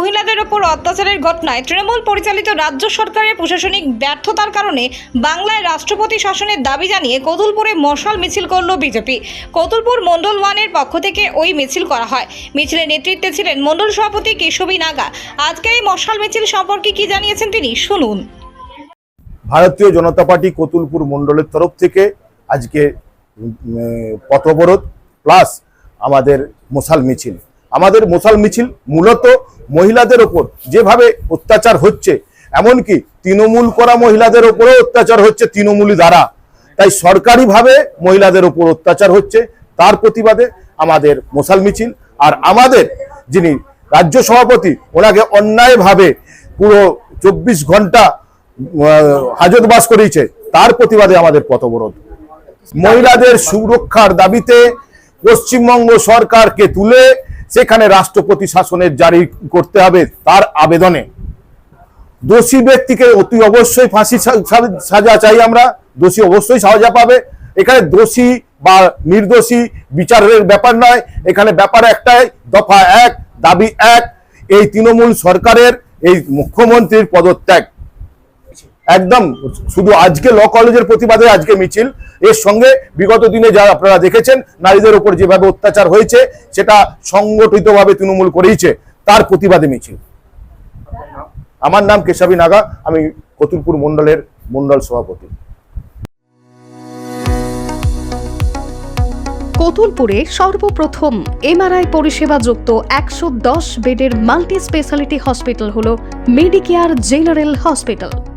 মহিলাদের ওপর অত্যাচারের ঘটনায় তৃণমূল পরিচালিত রাজ্য সরকারের প্রশাসনিক ব্যর্থতার কারণে বাংলায় রাষ্ট্রপতি শাসনের দাবি জানিয়ে কতুলপুরে মশাল মিছিল করল বিজেপি। কতুলপুর মণ্ডল ওয়ানের পক্ষ থেকে ওই মিছিল করা হয়। মিছিলের নেতৃত্বে ছিলেন মণ্ডল সভাপতি কেশবী নাগা। আজকের এই মশাল মিছিল সম্পর্কে কি জানিয়েছেন তিনি, শুনুন। ভারতীয় জনতা পার্টি কতুলপুর মণ্ডলের তরফ থেকে আজকে পথ অবরোধ প্লাস আমাদের মশাল মিছিল। আমাদের মশাল মিছিল মূলত মহিলাদের ওপর যেভাবে অত্যাচার হচ্ছে, এমনকি তৃণমূল করা মহিলাদের ওপরেও অত্যাচার হচ্ছে তৃণমূলী দ্বারা। তাই সরকারিভাবে মহিলাদের ওপর অত্যাচার হচ্ছে, তার প্রতিবাদে আমাদের মশাল মিছিল আর আমাদের যিনি রাজ্য সভাপতি, ওনাকে অন্যায়ভাবে পুরো চব্বিশ ঘণ্টা হাজতবাস করিয়েছে, তার প্রতিবাদে আমাদের পথবরোধ মহিলাদের সুরক্ষার দাবিতে পশ্চিমবঙ্গ সরকারকে তুলে সেখানে রাষ্ট্রপতি শাসনের জারি করতে হবে তার আবেদনে। দোষী ব্যক্তিকে অতি অবশ্যই ফাঁসি সাজা চাই আমরা। দোষী অবশ্যই সাজা পাবে। এখানে দোষী বা নির্দোষী বিচারের ব্যাপার নয়। এখানে ব্যাপার একটাই, দফা এক, দাবি এক, এই তৃণমূল সরকারের এই মুখ্যমন্ত্রীর পদত্যাগ। একদম শুধু আজকে ল কলেজের প্রতিবাদে আজকে মিছিল। এর সঙ্গে বিগত দিনে যা আপনারা দেখেছেন, নারীদের উপর যেভাবে অত্যাচার হয়েছে, সেটা সংগঠিতভাবে তৃণমূল করেইছে, তার প্রতিবাদে মিছিল। আমার নাম কেশাবী নাগা, আমি কতুলপুর মণ্ডলের মণ্ডল সভাপতি। কতুলপুরে সর্বপ্রথম এমআরআই পরিষেবা যুক্ত একশো দশ বেডের মাল্টি স্পেশালিটি হসপিটাল হল মেডিকেয়ার জেনারেল হসপিটাল।